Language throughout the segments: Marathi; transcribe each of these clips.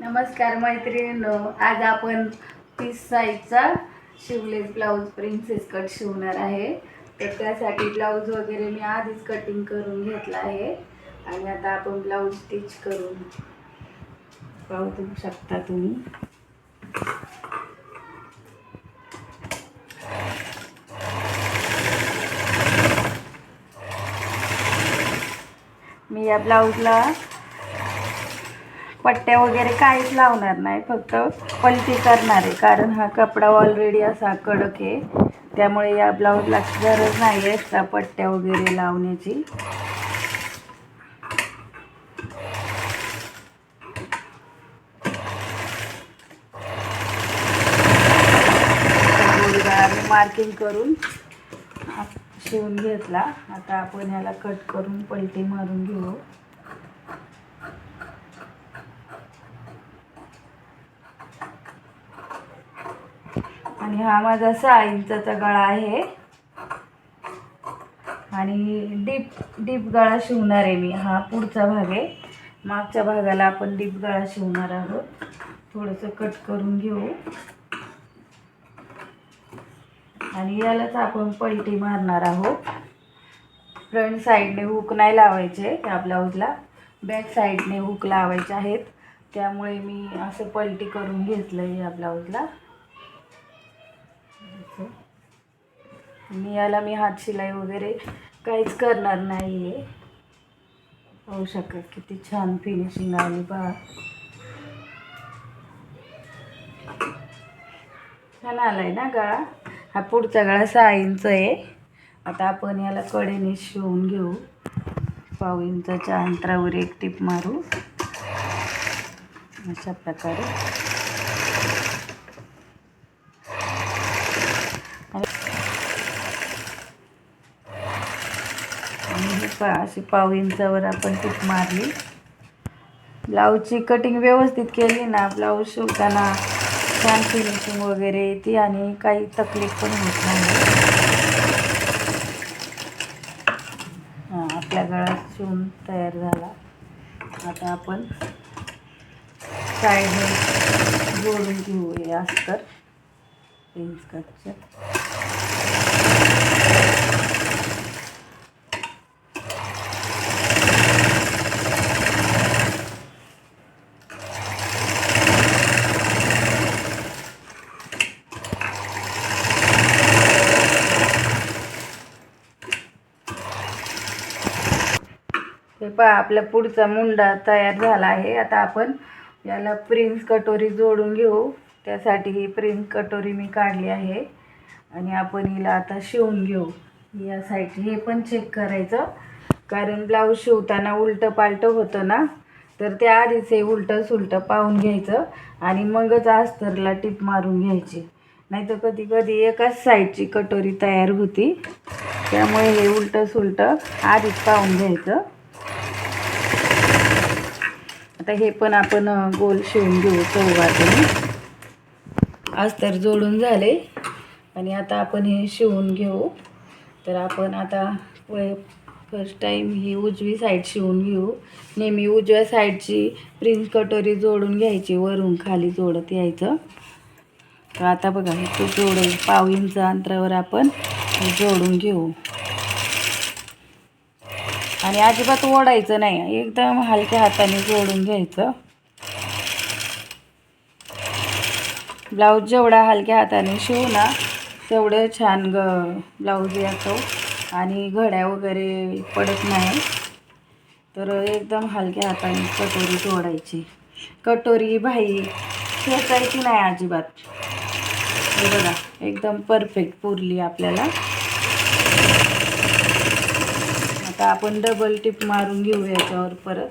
नमस्कार मैत्रिणींनो आज आपण तीस साईजचा शिवलेस ब्लाऊज प्रिन्सेस कट शिवणार आहे. तर त्यासाठी ब्लाऊज वगैरे मी आधीच कटिंग करून घेतला आहे. आणि आता आपण ब्लाऊज स्टिच करून पाहू शकता तुम्ही. मी या ब्लाऊजला पट्ट्या वगैरे काहीच लावणार नाही फक्त पलटी करणार आहे. कारण हा कपडा ऑलरेडी असा कडक आहे. त्यामुळे या ब्लाऊजला गरज नाही एक्स्ट्रा पट्ट्या वगैरे लावण्याची. मार्किंग करून शिवून घेतला. आता आपण ह्याला कट करून पलटी मारून घेऊ. आणि हा माझा सहा इंचाचा गळा आहे. आणि डीप डीप गळा शिवणार आहे मी. हा पुढचा भाग आहे. मागच्या भागाला आपण डीप गळा शिवणार आहोत. थोडंसं कट करून घेऊ. आणि यालाच आपण पलटी मारणार आहोत. फ्रंट साईडने हुक नाही लावायचे या ब्लाऊजला. बॅक साईडने हुक लावायचे आहेत. त्यामुळे मी असं पलटी करून घेतलं आहे या ब्लाऊजला. मी याला मी हात शिलाई वगैरे काहीच करणार नाही आहे पाहू शकत किती छान फिनिशिंग आली बा छान आलाय ना गळा? हा पुढचा गळा सहा इंच आहे. आता आपण याला कडेने शिवून घेऊ. पाव इंचाच्या अंतरावर एक टीप मारू. अशा प्रकारे. आणि हे पा अशी पाव इंचावर आपण टीप मारली. ब्लाऊजची कटिंग व्यवस्थित केली ना ब्लाऊज शिवताना छान फिनिशिंग वगैरे येते आणि काही तकलीफ पण होत नाही. हां आपल्या गळ्यात शिवून तयार झाला. आता आपण साईडने जोडून घेऊया हे अस्तर. प्रिन्स कटचं पहा आपला पुढचा मुंडा तयार झाला आहे. आता आपण याला प्रिन्स कटोरी जोडून घेऊ. त्यासाठी ही प्रिन्स कटोरी मी काढली आहे. आणि आपण हिला आता शिवून घेऊ. या साईड हे पण चेक करायचं. कारण ब्लाऊज शिवताना उलटं पालटं होतं ना? तर त्या आधीच हे उलटं सुलटं पाहून घ्यायचं. आणि मगच अस्तरला टिप मारून घ्यायची. नाहीतर कधी कधी एकाच साईडची कटोरी तयार होती. त्यामुळे हे उलटं सुलटं आधीच पाहून घ्यायचं. आता हे पण आपण गोल शिवून घेऊ चौघातून तर जोडून झाले. आणि आता आपण हे शिवून घेऊ. तर आपण आता फर्स्ट टाईम ही उजवी साईड शिवून घेऊ. नेहमी उजव्या साईडची प्रिन्स कटोरी जोडून घ्यायची वरून खाली जोडत यायचं. तर आता बघा हे ते जोड पाव इंच अंतरावर आपण जोडून घेऊ. आणि अजिबात ओढायचं नाही. एकदम हलक्या हाताने जोडून घ्यायचं. ब्लाऊज जेवढा हलक्या हाताने शिवू ना तेवढं छान ग ब्लाऊज येतो. आणि घड्या वगैरे पडत नाही. तर एकदम हलक्या हाताने कटोरी तोडायची कटोरी भाई खेचायची नाही अजिबात. हे बघा एकदम परफेक्ट पुरली आपल्याला. आता आपण डबल टिप मारून घेऊ याच्यावर परत.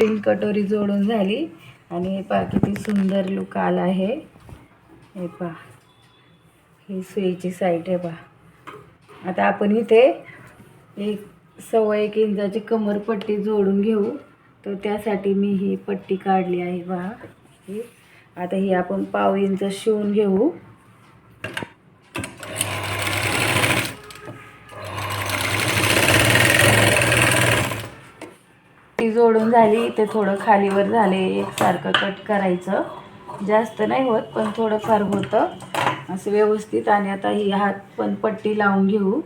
तीन कटोरी जोडून झाली. आणि पहा किती सुंदर लुक आला आहे. हे पहा. ही सुईची साईट आहे पहा. आता आपण इथे एक सव्वा एक इंचाची कमरपट्टी जोडून घेऊ. तर त्यासाठी मी ही पट्टी काढली आहे पहा. ही. आता ही आपण पाव इंच शिवून घेऊ. जोडून झाली ते थोडं खालीवर झाले एकसारखं कट करायचं. जास्त नाही होत पण थोडंफार होतं. असं व्यवस्थित आणि आता ही हात पण पट्टी लावून घेऊ.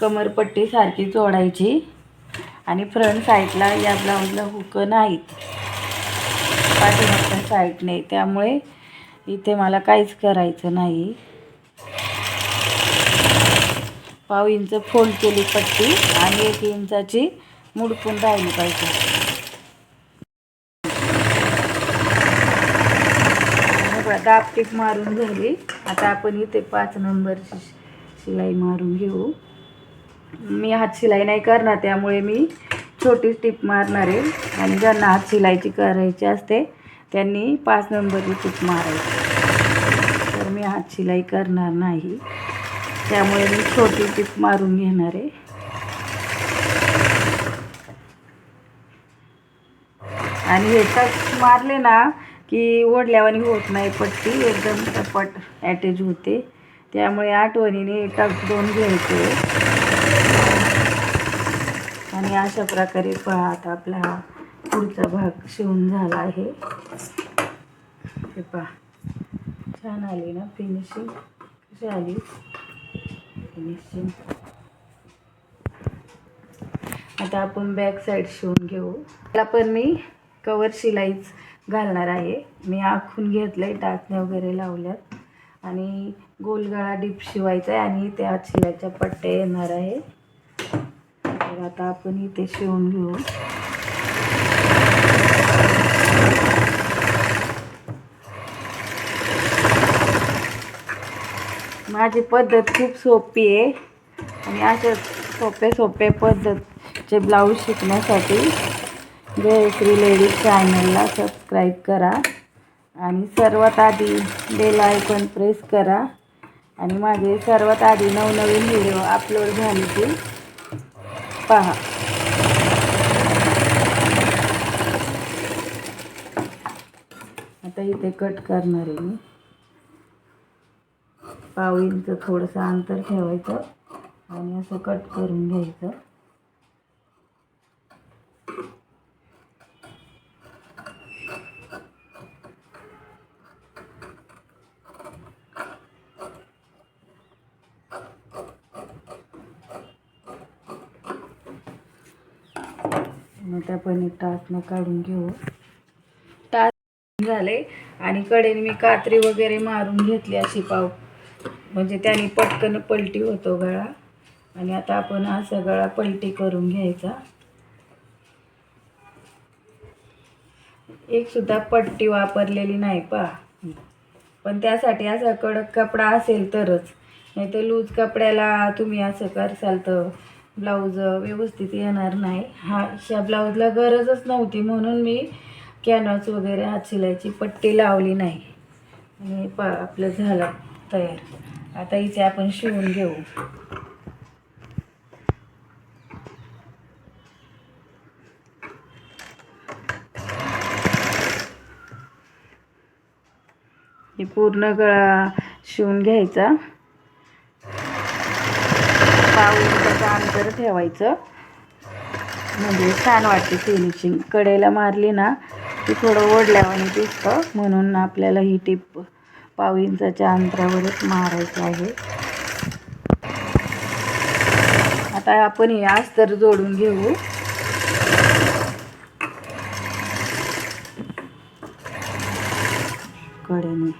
कमरपट्टी सारखी जोडायची. आणि फ्रंट साईडला या ब्लाऊजला हुक नाहीत. पाठीमागच्या साईडने त्यामुळे इथे मला काहीच करायचं नाही. पाव इंच फोल्ड केली पट्टी आणि एक इंचाची मुडकून राहिली पाहिजे. बघा, दाब मारून झाली. आता आपण इथे पाच नंबरची शिलाई मारून घेऊ. मी हात शिलाई नाही करणार त्यामुळे मी छोटी टिप मारणार आहे. आणि ज्यांना हात शिलाईची करायची असते त्यांनी पाच नंबरची टिप मारायची. तर मी हात शिलाई करणार नाही. त्यामुळे मी छोटी टिप मारून घेणार आहे. आणि हे टच मारले ना की ओढल्यावानी होत नाही पट्टी एकदम सपाट ॲटॅच होते. त्यामुळे आठवणीने टच दोन घ्यायचे. आणि अशा प्रकारे पहा आता आपला हा पुढचा भाग शिवून झाला आहे. हे पहा. छान आली ना फिनिशिंग कशी आली? फिनिशिंग आता आपण बॅक साईड शिवून घेऊ. त्याला पण मी कवर शिलाईच घालणार आहे. मी आखून घेतलं आहे टाचण्या वगैरे लावल्यात. आणि गोलगळा डीप शिवायचा आहे आणि त्या शिलाच्या पट्ट्या येणार आहे. तर आता आपण इथे शिवून घेऊ. माझी पद्धत खूप सोपी आहे. आणि अशा सोप्या सोप्या पद्धतचे ब्लाऊज शिकण्यासाठी जयश्री लेडीज चॅनलला सबस्क्राईब करा आणि सर्वात आधी बेल आयकॉन प्रेस करा आणि माझे सर्वात आधी नवनवीन व्हिडिओ अपलोड झाले की पहा. आता इथे कट करणार आहे मी. पाव इंच थोडंसं अंतर ठेवायचं आणि असं कट करून घ्यायचं. मग त्या पण एक टाचनं काढून घेऊ. टाच झाले. आणि कडेने मी कात्री वगैरे मारून घेतली अशी पाव. म्हणजे त्याने पटकन पलटी होतो गळा. आणि आता आपण असा गळा पलटी करून घ्यायचा. एक सुद्धा पट्टी वापरलेली नाही पा. पण त्यासाठी असा कडक कपडा असेल तरच. नाही तर लूज कपड्याला तुम्ही असं करसाल तर ब्लाऊज व्यवस्थित येणार नाही. हा ह्या ब्लाऊजला गरजच नव्हती. म्हणून मी कॅनॉस वगैरे हात शिलायची पट्टी लावली नाही. आणि पा आपलं झालं तयार. आता इथे आपण शिवून घेऊ. हे पूर्ण गळा शिवून घ्यायचा. पाऊल त्याचं अंतर ठेवायचं. म्हणजे छान वाटते फिनिशिंग कडेला मारली ना ती थोडं ओढल्यावर दिसतं. म्हणून आपल्याला ही टिप पाव इंचाच्या अंतरावरच मारायचं आहे. आता आपण हे अस्तर जोडून घेऊ. कडेने.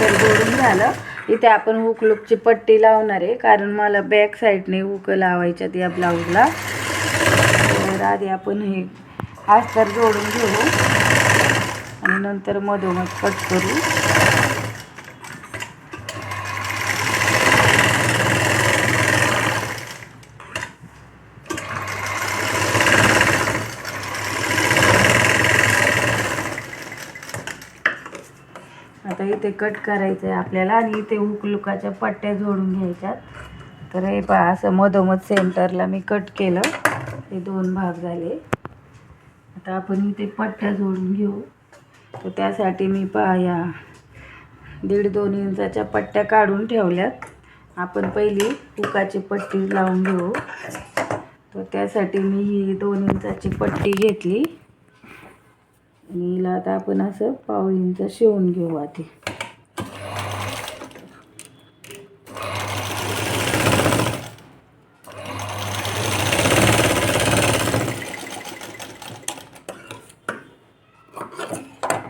मिक्सर जोडून झालं. इथे आपण हुक लुकची पट्टी लावणार आहे. कारण मला बॅक साईडने हुक लावायच्यात या ब्लाऊजला तर आधी आपण हे अस्तर जोडून घेऊ. आणि नंतर मधोमध कट करू. ते कट करायचं आहे आपल्याला आणि इथे हुकलुकाच्या पट्ट्या जोडून घ्यायच्यात. तर हे पहा असं मधोमध सेंटरला मी कट केलं. हे दोन भाग झाले. आता आपण इथे पट्ट्या जोडून घेऊ. तर त्यासाठी मी पहा या दीड दोन इंचाच्या पट्ट्या काढून ठेवल्यात. आपण पहिली हुकाची पट्टी लावून घेऊ. तर त्यासाठी मी ही दोन इंचाची पट्टी घेतली. आणि हिला आता आपण असं पाव इंच शिवून घेऊ आधी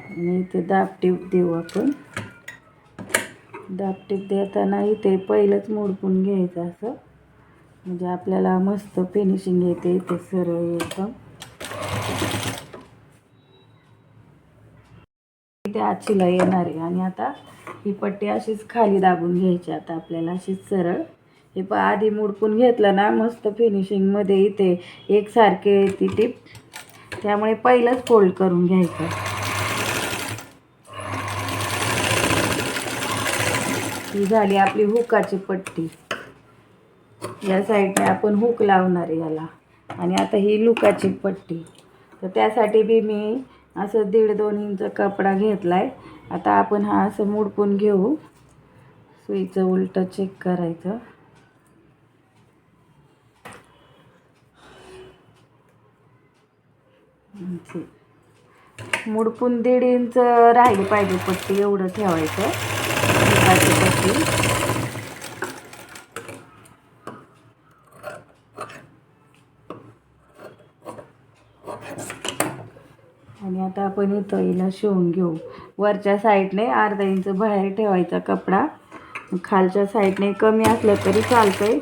आणि इथे दाबटीप देऊ आपण. दाबटीप देताना इथे पहिलंच मोडपून घ्यायचं असं. म्हणजे आपल्याला मस्त फिनिशिंग येते इथे सरळ एकदम. इथे आचीला येणार आहे आणि आता ही पट्टी अशीच खाली दाबून घ्यायची आता आपल्याला अशीच सरळ. हे पण आधी मुडपून घेतलं ना मस्त फिनिशिंगमध्ये इथे एकसारखे येते टीप. त्यामुळे पहिलंच फोल्ड करून घ्यायचं. ही झाली आपली हुकाची पट्टी. या साईडने आपण हुक लावणार आहे याला. आणि आता ही लुकाची पट्टी. तर त्यासाठी बी मी असं दीड दोन इंच कपडा घेतला आहे आता आपण हा असं मुडपून घेऊ. सुईचं उलटं चेक करायचं. मुडपून दीड इंच राहिली पाहिजे पट्टी एवढं ठेवायचं. लुकाची आणि आता आपण इथं हिला शिवून घेऊ. वरच्या साईडने अर्धा इंच बाहेर ठेवायचा कपडा. खालच्या साईडने कमी असलं तरी चालतंय.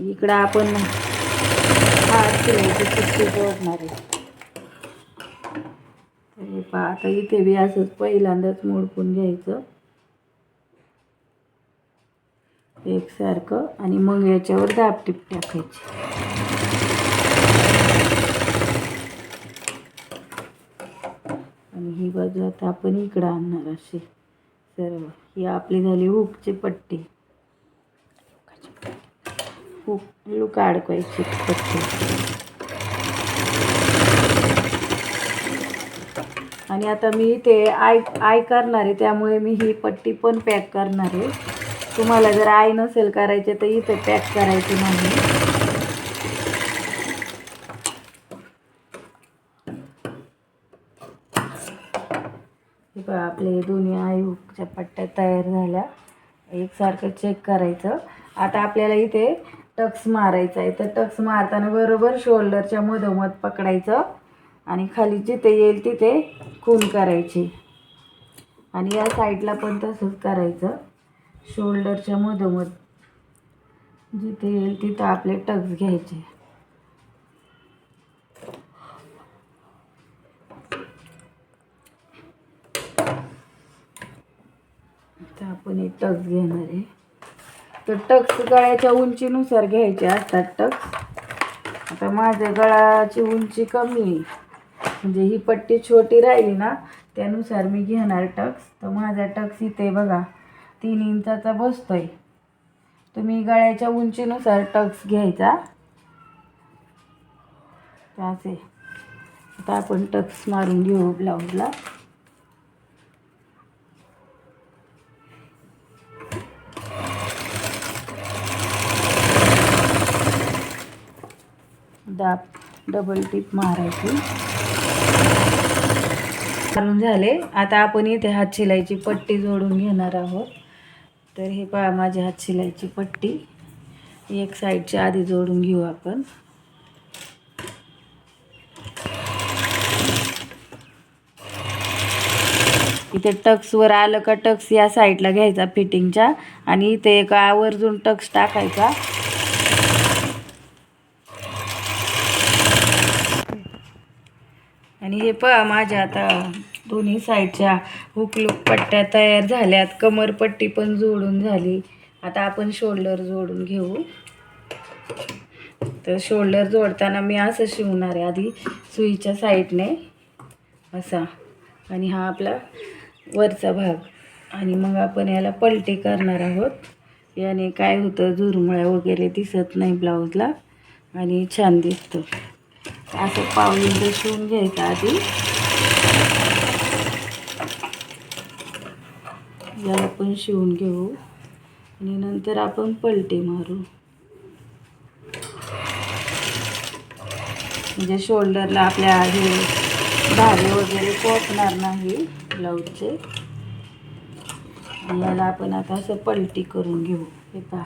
इकडं आपण हा शिवायची पट्टी जोडणार आहे. तर हे पहा आता इथे बी असंच पहिल्यांदाच मोडपून घ्यायचं. एकसारखं आणि मग याच्यावर दाबटीप टाकायची. आणि ही बाजू आता आपण इकडं आणणार अशी. सर्व ही आपली झाली हुकची पट्टी. हुक लुक अडकवायची पट्टी. आणि आता मी ते आय आय करणार आहे त्यामुळे मी ही पट्टी पण पॅक करणार आहे. तुम्हाला जर आई नसेल करायचे तर इथे पॅक करायची नाही. आपले दोन्ही आयुच्या पट्ट्या तयार झाल्या. एकसारखं चेक करायचं. आता आपल्याला इथे टक्स मारायचा आहे. तर टक्स मारताना बरोबर शोल्डरच्या मधोमध पकडायचं आणि खाली जिथे येईल तिथे खून करायची. आणि या साईडला पण तसंच करायचं. शोल्डरच्या मधोमध. जिथे येईल तिथं आपले टक्स घ्यायचे. आता आपण एक टक्स घेणार आहे. तर टक्स गळ्याच्या उंचीनुसार घ्यायचे असतात टक्स आता माझ्या गळाची उंची कमी आहे. म्हणजे ही पट्टी छोटी राहिली ना त्यानुसार मी घेणार टक्स तर माझा टक्स इथे बघा. तीन इंचाचा बसतो आहे तुम्ही गळ्याच्या उंचीनुसार टक्स घ्यायचा. असे. आता आपण टक्स मारून घेऊ ब्लाऊजला. दाब डबल टिप मारायची. मारून झाले. आता आपण इथे हात शिलाईची पट्टी जोडून घेणार आहोत. तर हे पहा माझी हात शिलाईची पट्टी. एक साईडच्या आधी जोडून घेऊ आपण. इथे टक्सवर आलं का टक्स या साईडला घ्यायचा फिटिंगच्या आणि इथे एक आवर्जून टक्स टाकायचा. आणि हे पहा माझ्या आता दोन्ही साईडच्या हुकलूक पट्ट्या तयार झाल्यात. कमरपट्टी पण जोडून झाली. आता आपण शोल्डर जोडून घेऊ. तर शोल्डर जोडताना मी असं शिवणार आहे आधी सुईच्या साईडने. असा. आणि हा आपला वरचा भाग. आणि मग आपण याला पलटे करणार आहोत. याने काय होतं? झुरमुळ्या वगैरे दिसत नाही ब्लाऊजला. आणि छान दिसतं. असं पाव शिवून घ्यायचं आधी. याला पण शिवून घेऊ. आणि नंतर आपण पलटी मारू. म्हणजे शोल्डरला आपल्या हे धागे वगैरे पोचणार नाही ब्लाऊजचे. याला आपण आता असं पलटी करून घेऊ. हे पहा.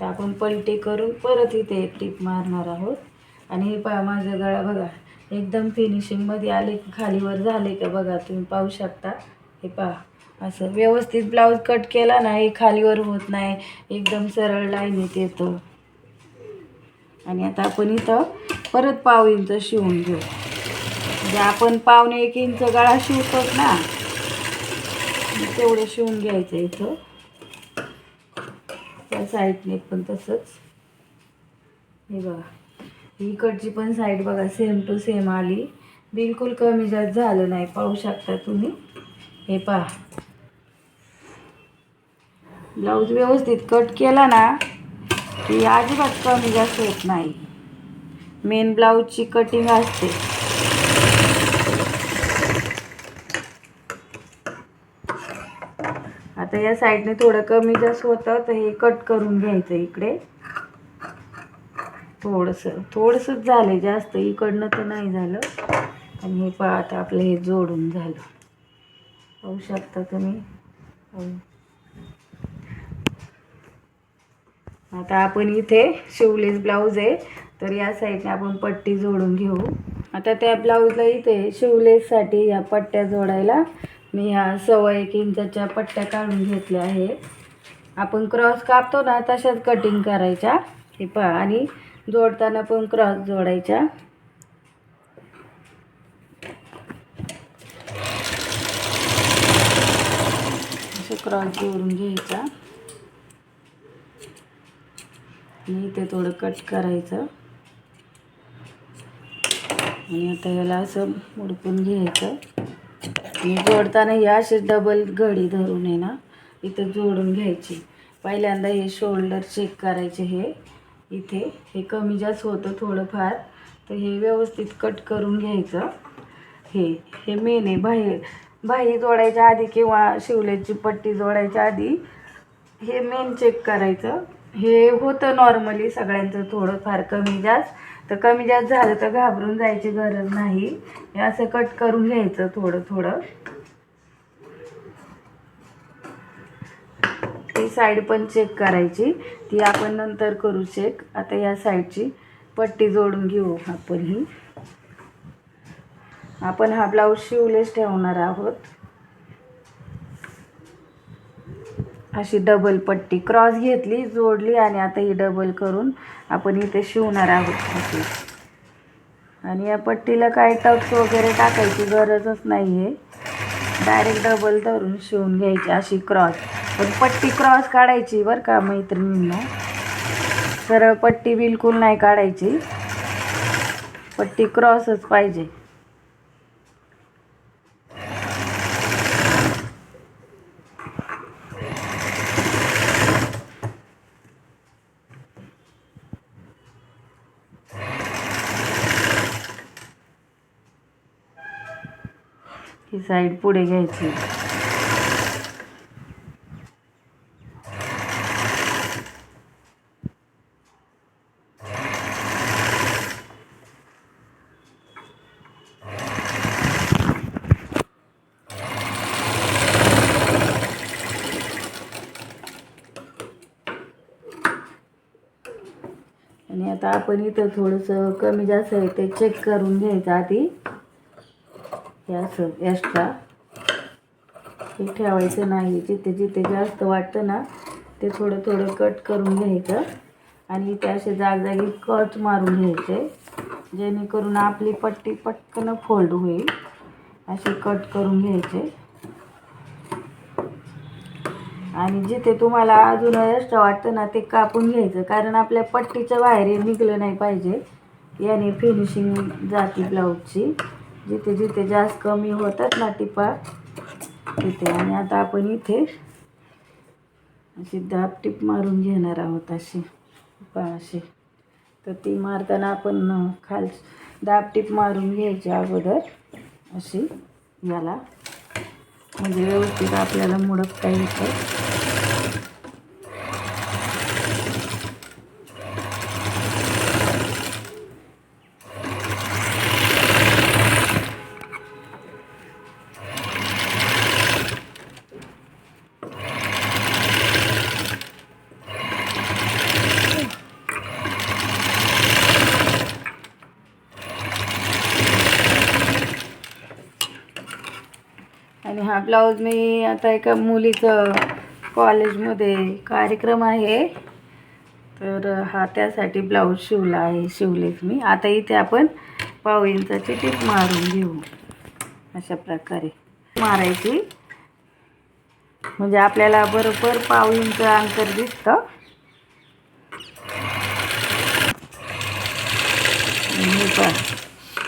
तर आपण पलटी करून परत इथे एक टीप मारणार आहोत. आणि हे पहा माझं गळा बघा. एकदम फिनिशिंगमध्ये आले की खालीवर झाले का बघा तुम्ही पाहू शकता. हे पहा असं व्यवस्थित ब्लाऊज कट केला ना हे खालीवर होत नाही. एकदम सरळ लाईनीत येतं आणि आता आपण इथं परत पाव इंच शिवून घेऊ. म्हणजे आपण पावणे एक इंच गळा शिवतोच ना. तेवढं शिवून घ्यायचं इथं. त्या साईडने पण तसंच. हे बघा इकडची पण साईड बघा सेम टू सेम आली. बिलकुल कमी जास्त झालं नाही पाहू शकता तुम्ही. हे पहा. ब्लाऊज व्यवस्थित कट केला ना की अजिबात कमी जास्त होत नाही. मेन ब्लाऊजची कटिंग असते. आता या साईडने थोडं कमी जास्त होतं तर हे कट करून घ्यायचं इकडे. थोडंसं थोडंसंच झालं जास्त. इकडनं तर नाही झालं. आणि हे पहा आता आपलं हे जोडून झालं. पाहू शकता तुम्ही. हो. आता आपण इथे शिवलेस ब्लाऊज आहे तर या साईडने आपण पट्टी जोडून घेऊ. आता त्या ब्लाऊजला इथे शिवलेससाठी या पट्ट्या जोडायला मी ह्या सव्वा एक इंचाच्या पट्ट्या काढून घेतल्या आहे आपण क्रॉस कापतो ना तशाच कटिंग करायच्या. हे पहा आणि जोडताना पण क्रॉस जोडायच्या असं क्रॉस जोडून घ्यायचा. आणि इथे थोडं कट करायचं. आणि आता याला असं मुडकून घ्यायचं. आणि जोडताना हे असे डबल घडी धरून आहे ना इथं जोडून घ्यायची. पहिल्यांदा हे शोल्डर चेक करायचे हे. इथे हे कमी जास्त होतं थोडंफार. तर हे व्यवस्थित कट करून घ्यायचं. हे हे मेन आहे बाहेर. बाही जोडायच्या आधी किंवा शिवल्याची पट्टी जोडायच्या आधी हे मेन चेक करायचं. हे होतं नॉर्मली सगळ्यांचं थोडंफार कमी जास्त. तर कमी जास्त झालं तर घाबरून जायची गरज नाही. हे असं कट करून घ्यायचं थोडं थोडं. ती साईड पण चेक करायची. ती आपण नंतर करू चेक आता या साईडची पट्टी जोडून घेऊ आपण ही. आपण हा ब्लाऊज शिवलेच ठेवणार आहोत. अशी डबल पट्टी. क्रॉस घेतली जोडली आणि आता ही डबल करून आपण इथे शिवणार आहोत. अशी आणि या पट्टीला काय टक्स वगैरे टाकायची गरजच नाही आहे डायरेक्ट डबल धरून शिवून घ्यायची अशी क्रॉस पण पट्टी क्रॉस काढायची बरं का मैत्रिणींना. सरळ पट्टी बिलकुल नाही काढायची. पट्टी क्रॉसच पाहिजे. ही साईड पुढे घ्यायची. आणि आता आपण इथं थोडंसं कमी जास्त आहे ते चेक करून घ्यायचं आधी. हे असं एक्स्ट्रा हे ठेवायचं नाही जिथे जिथे जास्त वाटतं ना ते थोडं थोडं कट करून घ्यायचं. आणि ते असे जागजागी कट मारून घ्यायचे जेणेकरून आपली पट्टी पटकन फोल्ड होईल. असे कट करून घ्यायचे. आणि जिथे तुम्हाला अजून एक्स्ट्रा वाटतं ना ते कापून घ्यायचं. कारण आपल्या पट्टीच्या बाहेर निघलं नाही पाहिजे. याने फिनिशिंग जाते ब्लाऊजची जिथे जिथे जास्त कमी होतात ना टिपा तिथे. आणि आता आपण इथे अशी दाब टीप मारून घेणार आहोत अशी पहा अशी. तर ती मारताना आपण खाल दाब दाबटीप मारून घ्यायची अगोदर. अशी याला. म्हणजे व्यवस्थित आपल्याला मुडकता येतं ब्लाऊज मी आता एका मुलीचं कॉलेजमध्ये कार्यक्रम आहे. तर हा त्यासाठी ब्लाऊज शिवला आहे शिवलेच मी. आता इथे आपण पाव इंचाची टीप मारून घेऊ. अशा प्रकारे. मारायची. म्हणजे आपल्याला बरोबर पाव इंच अंतर दिसतं.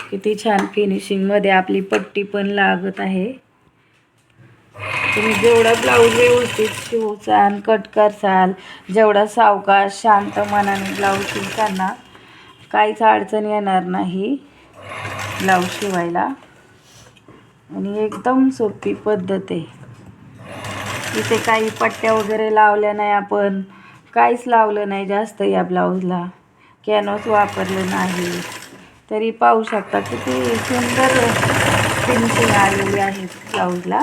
किती छान फिनिशिंगमध्ये आपली पट्टी पण लागत आहे. तुम्ही जेवढा ब्लाऊज व्यवस्थित शिवसान कट करसाल जेवढा सावकाश शांत मनाने ब्लाऊज शिवताना काहीच अडचण येणार नाही ब्लाऊज शिवायला. आणि एकदम सोपी पद्धत आहे. इथे काही पट्ट्या वगैरे लावल्या नाही आपण. काहीच लावलं नाही जास्त या ब्लाऊजला कॅनॉस वापरलं नाही. तरी पाहू शकता किती सुंदर फिनिशिंग आलेली आहे ब्लाऊजला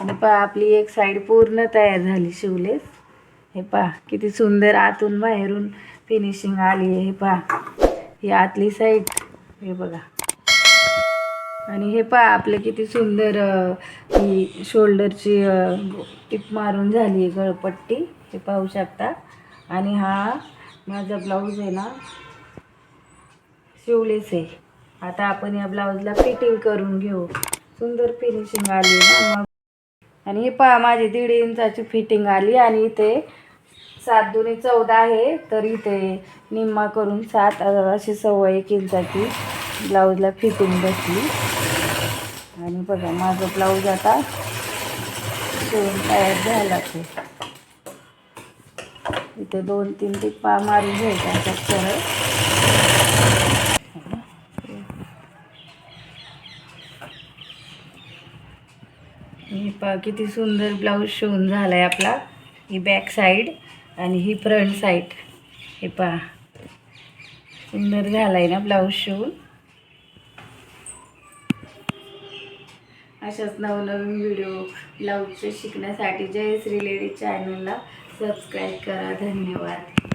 आणि पहा आपली एक साईड पूर्ण तयार झाली शिवलेस हे पहा किती सुंदर आतून बाहेरून फिनिशिंग आली आहे हे पहा. ही आतली साईड हे बघा. आणि हे पहा आपलं किती सुंदर ही शोल्डरची टिप मारून झाली आहे गळपट्टी. हे पाहू शकता. आणि हा माझा ब्लाऊज आहे ना शिवलेस आहे. आता आपण या ब्लाऊजला फिटिंग करून घेऊ. सुंदर फिनिशिंग आली ना मग आणि हे पहा माझी दीड इंचाची फिटिंग आली आणि इथे सात दोन्ही चौदा आहे. तर इथे निम्मा करून सात अशी सव्वा एक इंचाची ब्लाऊजला फिटिंग बसली. आणि बघा माझं ब्लाऊज आता शिवून तयार झाला ते. इथे दोन तीन टिप्पा मारून घ्यायचा आता सरळ. पा पहा किती सुंदर ब्लाऊज शिवून झाला आहे आपला. ही बॅक साईड आणि ही फ्रंट साईड हे पहा. सुंदर झाला आहे ना ब्लाऊज शिवून. अशाच नवनवीन व्हिडिओ ब्लाऊजचे शिकण्यासाठी जय श्री लेडीज चॅनलला सबस्क्राईब करा. धन्यवाद.